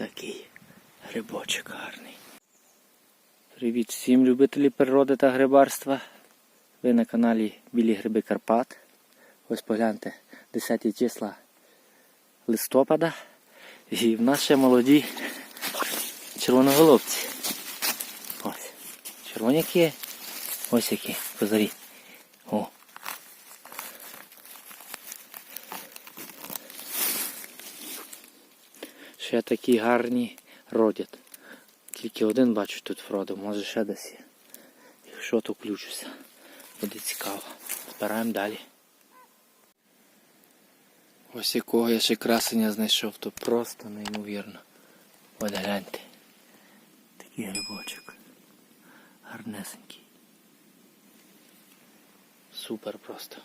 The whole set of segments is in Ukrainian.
Такий грибочок гарний. Привіт всім любителі природи та грибарства. Ви на каналі Білі Гриби Карпат. Ось погляньте, 10 числа листопада. І в нас ще молоді червоноголовці. Ось. Червоняки. Ось які козарі. О. Ще такі гарні родять. Тільки один бачу тут Фродо, може ще десь є. Якщо то включуся. Буде цікаво. Збираємо далі. Ось якого я ще красення знайшов, то просто неймовірно. От гляньте. Такий грибочок. Гарнесенький. Супер просто.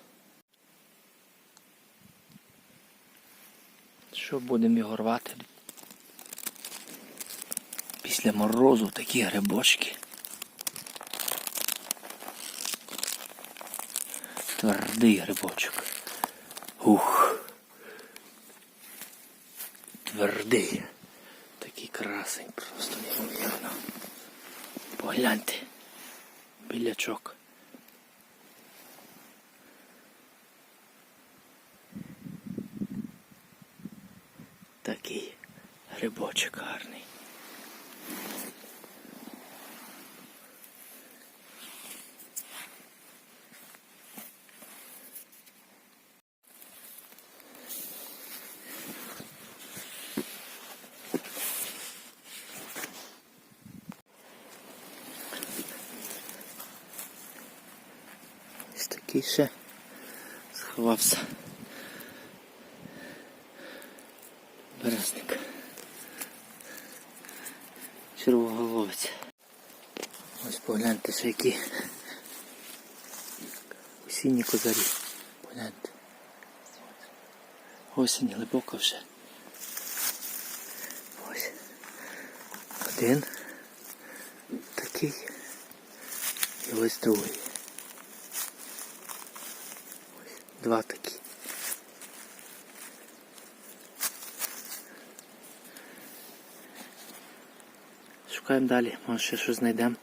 Що будемо його рвати? Після морозу такі грибочки. Твердий грибочок. Ух. Твердий. Такий красень, просто неймовірно. Погляньте. Білячок. Такий грибочок гарний. Такий ще сховався. Березник. Червоголовець. Ось погляньте ще які осінні козарі. Погляньте. Осінь глибока вже. Ось. Один. Такий. І ось другий. Ось два такі. Шукаємо далі, може ще щось знайдемо.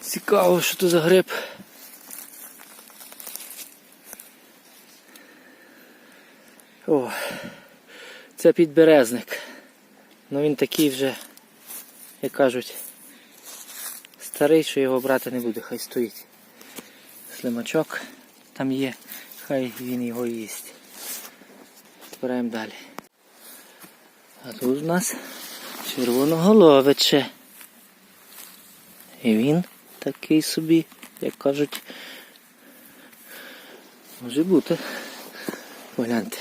Цікаво, що тут за гриб. О, це підберезник. Ну він такий вже, як кажуть, старий, що його брати не буде, хай стоїть. Слимачок там є, хай він його їсть. Збираємо далі. А тут у нас червоноголовиче. І він такий собі, як кажуть, може бути. Погляньте.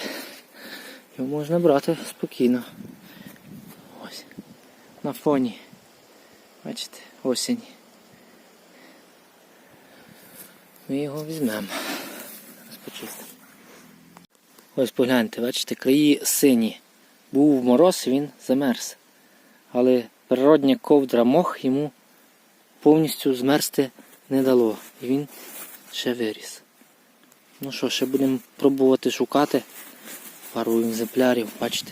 Його можна брати спокійно. Ось. На фоні. Бачите, осінь. Ми його візьмемо. Зараз почистимо. Ось погляньте, бачите, краї сині. Був мороз, він замерз. Але природня ковдра мох йому повністю змерзти не дало. І він ще виріс. Ну що, ще будемо пробувати шукати пару екземплярів, бачите.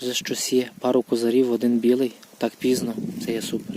Вже щось є. Пару козарів, один білий. Так пізно. Це є супер.